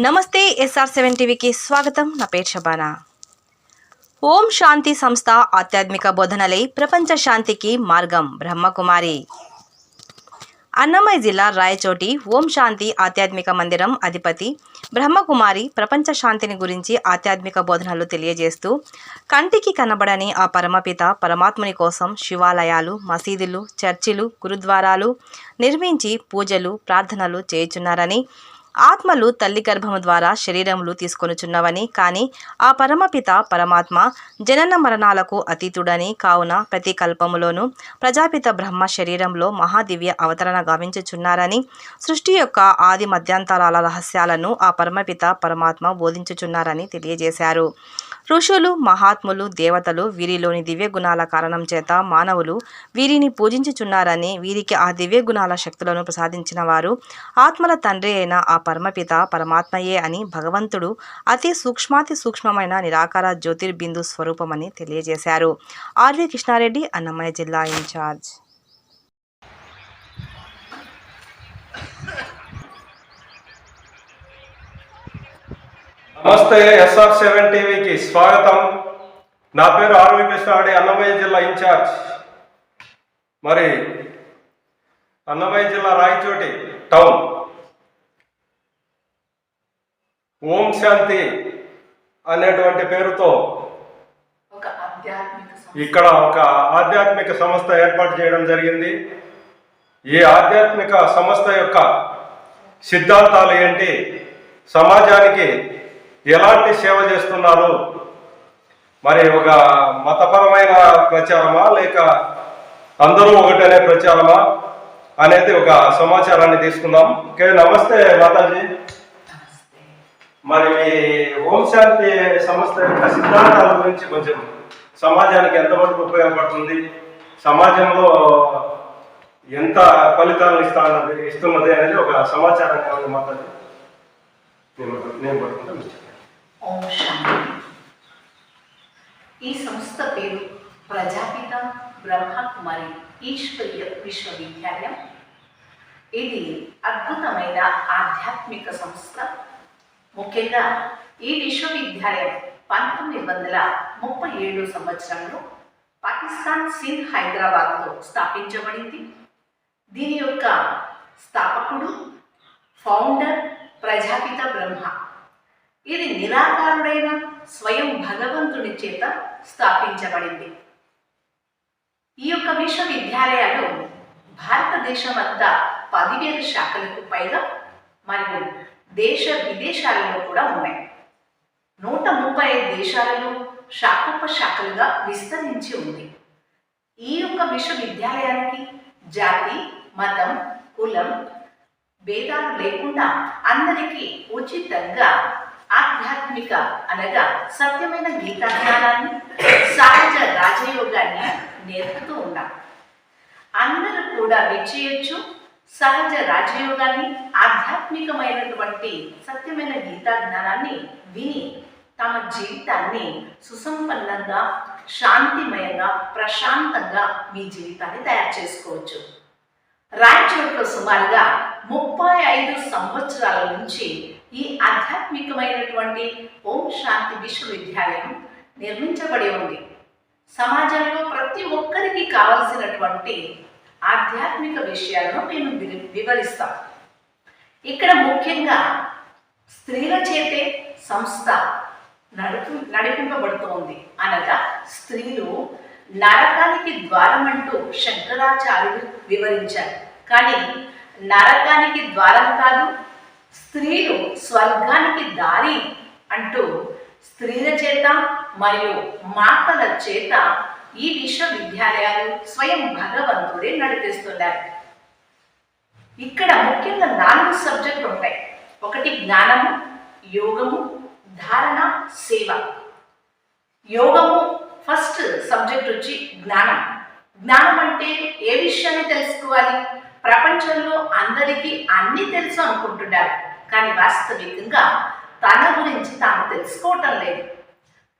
నమస్తే SR seven టీవీకి స్వాగతం. నా పేరు షబానా ఓం శాంతి సంస్థ ఆధ్యాత్మిక బోధనలై ప్రపంచ శాంతికి మార్గం. బ్రహ్మకుమారి. అన్నమయ్య జిల్లా రాయచోటి ఓం శాంతి ఆధ్యాత్మిక మందిరం అధిపతి బ్రహ్మకుమారి ప్రపంచ శాంతిని గురించి ఆధ్యాత్మిక బోధనలు తెలియజేస్తూ కంటికి కనబడని ఆ పరమపిత పరమాత్ముని కోసం శివాలయాలు మసీదులు చర్చిలు గురుద్వారాలు నిర్మించి పూజలు ప్రార్థనలు చేయుచున్నారని ఆత్మలు తల్లి గర్భము ద్వారా శరీరములు తీసుకొనుచున్నవని కానీ ఆ పరమపిత పరమాత్మ జనన మరణాలకు అతీతుడని కావున ప్రతి కల్పములోనూ ప్రజాపిత బ్రహ్మ శరీరంలో మహాదివ్య అవతరణ గావించుచున్నారని సృష్టి యొక్క ఆది మధ్యాంతరాల రహస్యాలను ఆ పరమపిత పరమాత్మ బోధించుచున్నారని తెలియజేశారు. ఋషులు మహాత్ములు దేవతలు వీరిలోని దివ్య గుణాల కారణం చేత మానవులు వీరిని పూజించుచున్నారని వీరికి ఆ దివ్య గుణాల శక్తులను ప్రసాదించిన వారు ఆత్మల తండ్రి అయిన ఆ పరమపిత పరమాత్మయే అని భగవంతుడు అతి సూక్ష్మాతి సూక్ష్మమైన నిరాకార జ్యోతిర్బిందు స్వరూపమని తెలియజేశారు. ఆర్వి కృష్ణారెడ్డి అన్నమయ్య జిల్లా ఇన్ఛార్జ్. నమస్తే ఎస్ఆర్ సెవెన్ టీవీకి స్వాగతం. నా పేరు ఆర్వి కృష్ణారెడ్డి అన్నమయ్య జిల్లా ఇన్ఛార్జ్. మరి అన్నమయ్య జిల్లా రాయచోటి టౌన్. ఓం శాంతి అనేటువంటి పేరుతో. ఇక్కడ ఒక ఆధ్యాత్మిక సంస్థ ఏర్పాటు చేయడం జరిగింది ఈ ఆధ్యాత్మిక సంస్థ యొక్క సిద్ధాంతాలు ఏంటి సమాజానికి ఎలాంటి సేవ చేస్తున్నారు మరి ఒక మతపరమైన ప్రచారమా లేక అందరూ ఒకటనే ప్రచారమా అనేది ఒక సమాచారాన్ని తీసుకుందాం ఓకే నమస్తే మాతాజీ. మరి ఓం శాంతి సంస్థ యొక్క సిద్ధాంతాల గురించి కొంచెం సమాజానికి ఎంతవరకు ఉపయోగపడుతుంది? సమాజంలో ఎంత ఫలితాలను ఇస్తా ఇస్తున్నది అనేది ఒక సమాచారం కావాలి మాట్లాడి నేను నేను ఈ సంస్థ పేరు ప్రజాపిత బ్రహ్మకుమారి ఈశ్వరీయ విశ్వవిద్యాలయం. ఇది అద్భుతమైన ఆధ్యాత్మిక సంస్థ. ముఖ్యంగా ఈ విశ్వవిద్యాలయం పంతొమ్మిది వందల ముప్పై ఏడు సంవత్సరంలో పాకిస్తాన్ సింధ్ హైదరాబాద్లో స్థాపించబడింది. దీని యొక్క స్థాపకుడు ఫౌండర్ ప్రజాపిత బ్రహ్మ. ఇది నిరాకారుడైన స్వయం భగవంతుని చేత స్థాపించబడింది. ఈ యొక్క విశ్వవిద్యాలయాలు భారతదేశం అంతా పదివేల శాఖలకు పైగా మరియు దేశ విదేశాలలో కూడా ఉన్నాయి. నూట ముప్పై ఐదు దేశాలలో శాఖోపశాఖలుగా విస్తరించి ఉంది. ఈ యొక్క విశ్వవిద్యాలయానికి జాతి మతం కులం భేదాలు లేకుండా అందరికీ ఉచితంగా ఆధ్యాత్మిక అనగా సత్యమైన గీతాజ్ఞానాన్ని సహజ రాజయోగాన్ని నేర్పుతూ ఉన్నాం అందరూ కూడా విచ్చేయచ్చు. సహజ రాజయోగాన్ని ఆధ్యాత్మికమైనటువంటి సత్యమైన గీతా జ్ఞానాన్ని విని తమ జీవితాన్ని సుసంపన్నంగా శాంతిమయంగా ప్రశాంతంగా మీ జీవితాన్ని తయారు చేసుకోవచ్చు. రాయచోట్లో సుమారుగా ముప్పై ఐదు సంవత్సరాల నుంచి ఈ ఆధ్యాత్మికమైనటువంటి ఓం శాంతి విశ్వవిద్యాలయం నిర్మించబడి ఉంది. సమాజంలో ప్రతి ఒక్కరికి కావలసినటువంటి ఆధ్యాత్మిక విషయాలను మేము వి- వివరిస్తాం. ఇక్కడ ముఖ్యంగా స్త్రీల చేతే సంస్థ నడుపు నడిపింపబడుతోంది అనగా స్త్రీలు నరకానికి ద్వారం అంటూ శంకరాచార్యులు వివరించారు. కానీ నరకానికి ద్వారం కాదు స్త్రీలు స్వర్గానికి దారి అంటూ స్త్రీల చేత మరియు మాతల చేత ఈ విశ్వవిద్యాలయాలు స్వయం భగవంతుడే నడిపిస్తున్నారు. ఇక్కడ ముఖ్యంగా నాలుగు సబ్జెక్టులు ఉంటాయి. ఒకటి జ్ఞానము యోగము ధారణ సేవ. యోగము ఫస్ట్ సబ్జెక్ట్ వచ్చి జ్ఞానం. జ్ఞానం అంటే ఏ విషయాన్ని తెలుసుకోవాలి? ప్రపంచంలో అందరికీ అన్నీ తెలుసు అనుకుంటున్నారు. కానీ వాస్తవికంగా తన గురించి తాను తెలుసుకోవటం లేదు.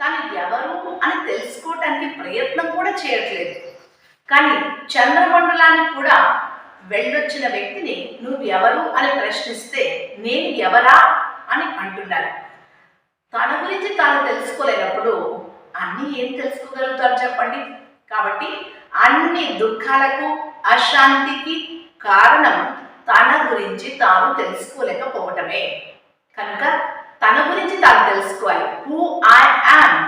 తను ఎవరు అని తెలుసుకోవటానికి ప్రయత్నం కూడా చేయట్లేదు. కానీ చంద్రమండలానికి కూడా వెళ్ళొచ్చిన వ్యక్తిని నువ్వు ఎవరు అని ప్రశ్నిస్తే నేను ఎవరా అని అంటున్నారు. తన గురించి తాను తెలుసుకోలేనప్పుడు అన్ని ఏం తెలుసుకోగలుగుతారు చెప్పండి. కాబట్టి అన్ని దుఃఖాలకు అశాంతికి కారణం తన గురించి తాను తెలుసుకోలేకపోవటమే. కనుక తన గురించి తాను తెలుసుకోవాలి. హూ ఐ యామ్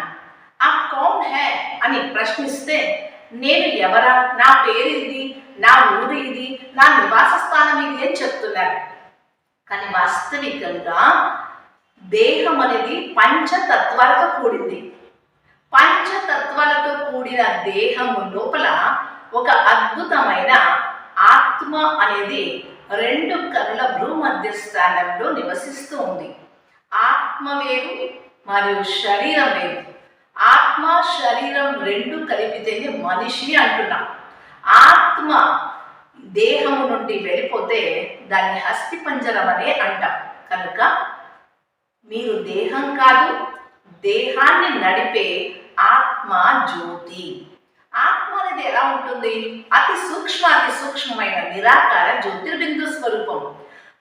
ఆ కౌన్ హే అని ప్రశ్నిస్తే నేను ఎవరా? నా పేరు ఇది నా ఊరు ఇది నా నివాస స్థానం ఇది అని చెప్తున్నారు. కానీ వాస్తవికంగా దేహం అనేది పంచతత్వాలతో కూడింది. పంచతత్వాలతో కూడిన దేహము లోపల ఒక అద్భుతమైన ఆత్మ అనేది రెండు కనుల భూమధ్య స్థానంలో నివసిస్తూ ఉంది. ఆత్మ వేరు మరియు శరీరం వేరు. ఆత్మ శరీరం రెండు కలిపితేనే మనిషి అంటున్నాం. ఆత్మ దేహము నుండి వెళ్ళిపోతే దాన్ని హస్తిపంజరం అనే అంటాం. కనుక మీరు దేహం కాదు దేహాన్ని నడిపే ఆత్మ జ్యోతి. ఆత్మ అనేది ఎలా ఉంటుంది? అతి సూక్ష్మ అతి సూక్ష్మమైన నిరాకార జ్యోతిర్బిందు స్వరూపం.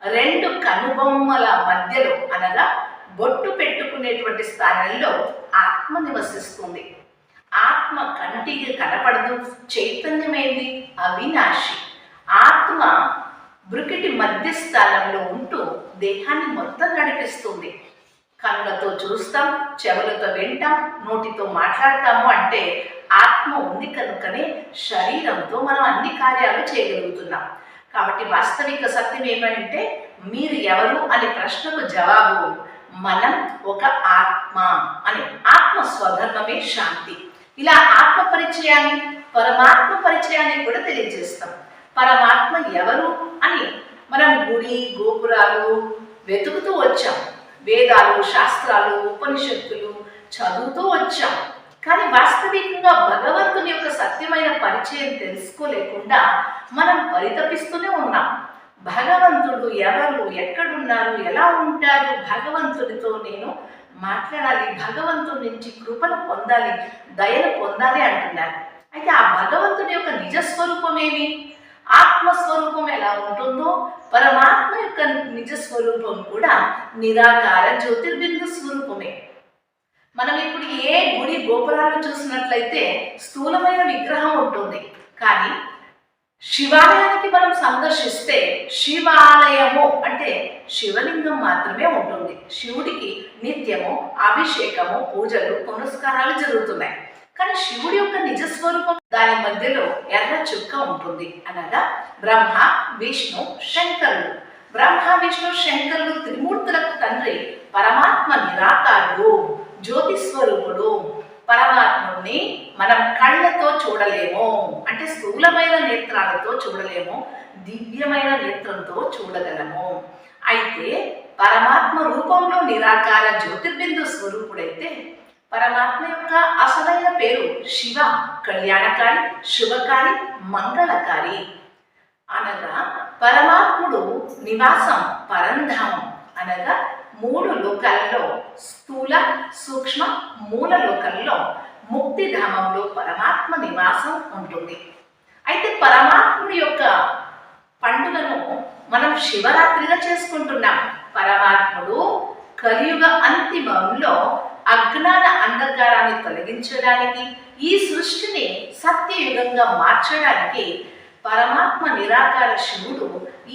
రెండు కనుబొమ్మల మధ్యలో అనగా బొట్టు పెట్టుకునేటువంటి స్థానంలో ఆత్మ నివసిస్తుంది. ఆత్మ కంటికి కనపడదు చైతన్యమైంది అవినాశి. ఆత్మ బ్రుకిటి మధ్య స్థానంలో ఉంటూ దేహాన్ని మొత్తం నడిపిస్తుంది. కళ్ళతో చూస్తాం చెవులతో వింటాం నోటితో మాట్లాడతాము అంటే ఆత్మ ఉంది కనుకనే శరీరంతో మనం అన్ని కార్యాలు చేయగలుగుతున్నాం. కాబట్టి వాస్తవిక సత్యం ఏమంటే మీరు ఎవరు అనే ప్రశ్నకు జవాబు మనం ఒక ఆత్మ అని. ఆత్మ స్వధర్మమే శాంతి. ఇలా ఆత్మ పరిచయాన్ని పరమాత్మ పరిచయాన్ని కూడా తెలియజేస్తాం. పరమాత్మ ఎవరు అని మనం గుడి గోపురాలు వెతుకుతూ వచ్చాం. వేదాలు శాస్త్రాలు ఉపనిషత్తులు చదువుతూ వచ్చాం. కానీ వాస్తవికంగా భగవంతుని యొక్క సత్యమైన పరిచయం తెలుసుకోలేకుండా మనం పరితపిస్తూనే ఉన్నాం. భగవంతుడు ఎవరు? ఎక్కడున్నారు? ఎలా ఉంటారు? భగవంతుడితో నేను మాట్లాడాలి. భగవంతుడి నుంచి కృపను పొందాలి. దయను పొందాలి అంటున్నారు. అయితే ఆ భగవంతుడి యొక్క నిజస్వరూపం ఏమి? ఆత్మస్వరూపం ఎలా ఉంటుందో పరమాత్మ యొక్క నిజస్వరూపం కూడా నిరాకార జ్యోతిర్బిందు స్వరూపమే. మనం ఇప్పుడు ఏ గుడి గోపురాలు చూసినట్లయితే స్థూలమైన విగ్రహం ఉంటుంది. కానీ శివాలయానికి మనం సందర్శిస్తే శివాలయము అంటే శివలింగం మాత్రమే ఉంటుంది. శివుడికి నిత్యము అభిషేకము పూజలు పునస్కారాలు జరుగుతున్నాయి. కానీ శివుడి యొక్క నిజస్వరూపం దాని మధ్యలో ఎర్ర చుక్క ఉంటుంది. అనగా బ్రహ్మ విష్ణు శంకరుడు బ్రహ్మ విష్ణు శంకరుడు త్రిమూర్తులకు తండ్రి పరమాత్మ నిరాకారుడు జ్యోతిస్వరూపుడు. పరమాత్ముని మనం కళ్ళతో చూడలేము. స్థూలమైన నేత్రాలతో చూడలేము దివ్యమైన నేత్రంతో చూడగలము. అయితే పరమాత్మ రూపంలో నిరాకార జ్యోతిర్బిందు స్వరూపుడైతే పరమాత్మ యొక్క అసలైన పేరు శివ కళ్యాణకారి శుభకారి మంగళకారి. అనగా పరమాత్ముడు నివాసం పరంధామం. అనగా మూడు లోకాలలో స్థూల సూక్ష్మ మూల లోకంలో ముక్తిధామంలో పరమాత్మ నివాసం ఉంటుంది. అయితే పరమాత్ముడి యొక్క పండుగను మనం శివరాత్రిగా చేసుకుంటున్నాం. పరమాత్ముడు కలియుగ అంతిమంలో అజ్ఞాన అంధకారాన్ని తొలగించడానికి ఈ సృష్టిని సత్యయుగంగా మార్చడానికి పరమాత్మ నిరాకార శివుడు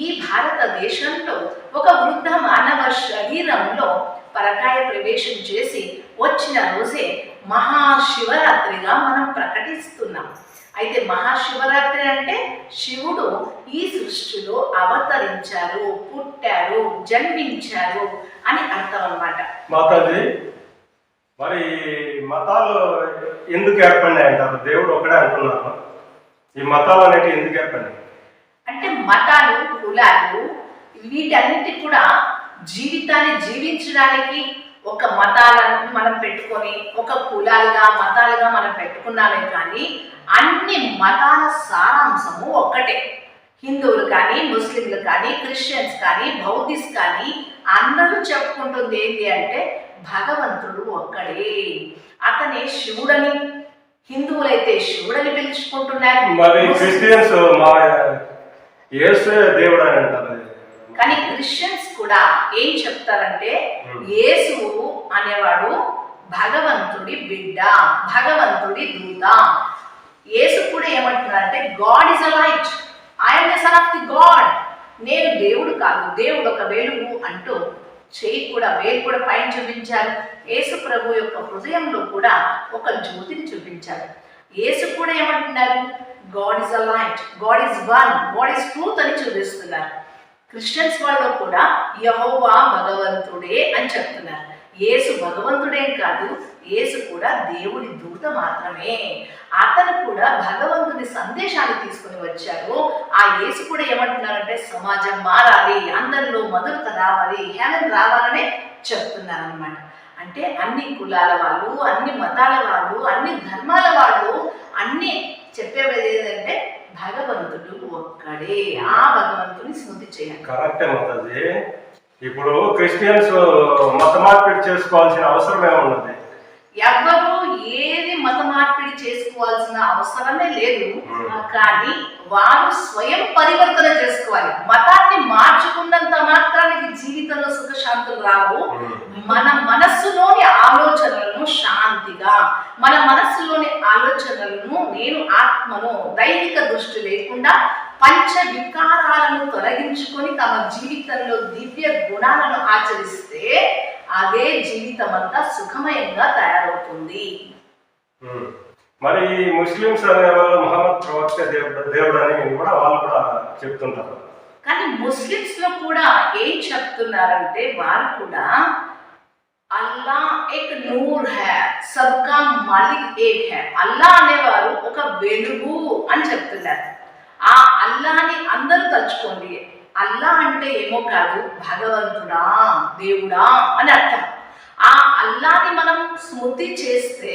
ఈ భారతదేశంలో ఒక వృద్ధ మానవ శరీరంలో పరకాయ ప్రవేశం చేసి వచ్చిన రోజే మహాశివరాత్రిగా మనం ప్రకటిస్తున్నాం. అయితే మహాశివరాత్రి అంటే శివుడు ఈ సృష్టిలో అవతరించారు పుట్టారు జన్మించారు అని అర్థం అన్నమాట. మాతాజీ మరి మతాలు ఎందుకు ఏర్పడినాయి అంటారు దేవుడు ఒకడే అంటున్నారు. ఈ మతాలు అనేటివి ఎందుకు ఏర్పడినాయి? అంటే మతాలు కులాలు వీటన్నిటి కూడా జీవితాన్ని జీవించడానికి ఒక మతాలను మనం పెట్టుకొని ఒక కులాలుగా మతాలుగా మనం పెట్టుకున్నామే కానీ అన్ని మతాల సారాంశము ఒక్కటే. హిందువులు కానీ ముస్లింలు కానీ క్రిస్టియన్స్ కానీ బౌద్ధిస్ట్ కానీ అందరూ చెప్పుకుంటుంది ఏంటి అంటే భగవంతుడు ఒక్కడే. అతనే శివుడని హిందువులైతే శివుడని పిలుచుకుంటున్నారు. మరి క్రిస్టియన్స్ మా దేవుడు అని అంటారు? కానీ క్రిస్టియన్స్ కూడా ఏం చెప్తారంటే. యేసు అనేవాడు భగవంతుడి బిడ్డ భగవంతుడి దూత. యేసు కూడా ఏమంటున్నారంటే God is a light. I'm the son of the God. నేను దేవుడు కాదు దేవుడు ఒక వెలుగు అంటూ చేయి కూడా వేలు కూడా పైన చూపించారు. యేసు ప్రభు యొక్క హృదయంలో కూడా ఒక జ్యోతిని చూపించారు. యేసు కూడా ఏమంటున్నారు? God is a light. God is one. God is truth అని చూపిస్తున్నారు. క్రిస్టియన్స్ వాళ్ళు కూడా యహోవా భగవంతుడే అని చెప్తున్నారు. యేసు భగవంతుడేం కాదు యేసు కూడా దేవుడి దూత మాత్రమే. అతను కూడా భగవంతుని సందేశాన్ని తీసుకుని వచ్చారు. ఆ యేసు కూడా ఏమంటున్నారంటే సమాజం మారాలి అందరిలో మధురత రావాలి హేమన్ రావాలనే చెప్తున్నారు అనమాట అంటే అన్ని కులాల వాళ్ళు అన్ని మతాల వాళ్ళు అన్ని ధర్మాల వాళ్ళు అన్ని చెప్పేది ఏంటంటే భగవంతుడు ఒక్కడే. ఆ భగవంతుని స్మృతి చేయాలి. కరెక్టే మాతాజీ. ఇప్పుడు క్రిస్టియన్స్ మత మార్పిడి చేసుకోవాల్సిన అవసరం ఏమున్నది ఎవ్వరూ ఏది మత మార్పిడి చేసుకోవాల్సిన అవసరమే లేదు. Hmm. కానీ వారు స్వయం పరివర్తన చేసుకోవాలి. మతాన్ని మార్చుకున్నంత మాత్రానికి జీవితంలో సుఖశాంతులు రావు. మన మనస్సులోని ఆలోచనలను శాంతిగా మన మనస్సులోని ఆలోచనలను నేను ఆత్మను దైహిక దృష్టి లేకుండా పంచ వికారాలను తొలగించుకొని తమ జీవితంలో దివ్య గుణాలను ఆచరిస్తే అదే జీవితం అంతా సుఖమయంగా తయారవుతుంది. మరి ఈ ముస్లిమ్స్ అనే వాళ్ళు మహమ్మద్ ప్రవక్త దేవుడు దేవుడు అని కూడా వాళ్ళు కూడా చెప్తుంటారు. కానీ ముస్లిమ్స్లో కూడా ఏం చెప్తున్నారంటే వారు కూడా అల్లా ఎక్ నూర్ హై సబ్కా మాలిక్ ఏక్ హై. అల్లా అనేవారు ఒక వెలుగు అని చెప్తున్నారు. ఆ అల్లాని అందరూ తలుచుకోండి. అల్లా అంటే ఏమో కాదు భగవంతుడా దేవుడా అని అర్థం. ఆ అల్లాని మనం స్మృతి చేస్తే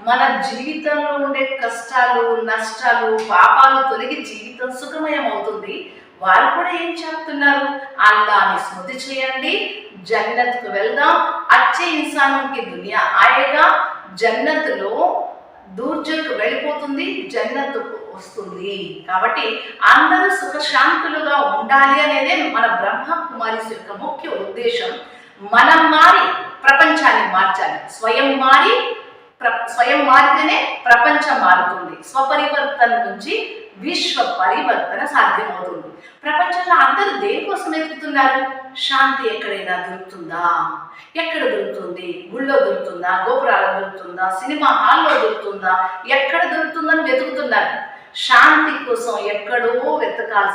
మన జీవితంలో ఉండే కష్టాలు నష్టాలు పాపాలు తొలగి జీవితం సుఖమయం అవుతుంది వారు కూడా ఏం చెప్తున్నారు? అల్లాని స్మృతి చేయండి జన్నత్కు వెళ్దాం. అచ్చే ఇన్సాన్కి దునియా ఆయేగా జన్నత్లో దూర్జకు వెళ్ళిపోతుంది జన్నత్తుకు వస్తుంది. కాబట్టి అందరూ సుఖశాంతులుగా ఉండాలి అనేదే మన బ్రహ్మ కుమారిస్ యొక్క ముఖ్య ఉద్దేశం. మనం మారి ప్రపంచాన్ని మార్చాలి. స్వయం మారి ప్ర- స్వయం మారితేనే ప్రపంచం మారుతుంది. స్వపరివర్తన నుంచి విశ్వ పరివర్తన సాధ్యమవుతుంది. ప్రపంచంలో అందరూ దేనికోసం ఎదుగుతున్నారు శాంతి ఎక్కడైనా దొరుకుతుందా? ఎక్కడ దొరుకుతుంది? గుళ్ళో దొరుకుతుందా? గోపురాల్లో దొరుకుతుందా? సినిమా హాల్లో దొరుకుతుందా? ఎక్కడ దొరుకుతుందని వెతుకుతున్నారు. శాంతి కోసం ఎక్కడో వెతకాల్సి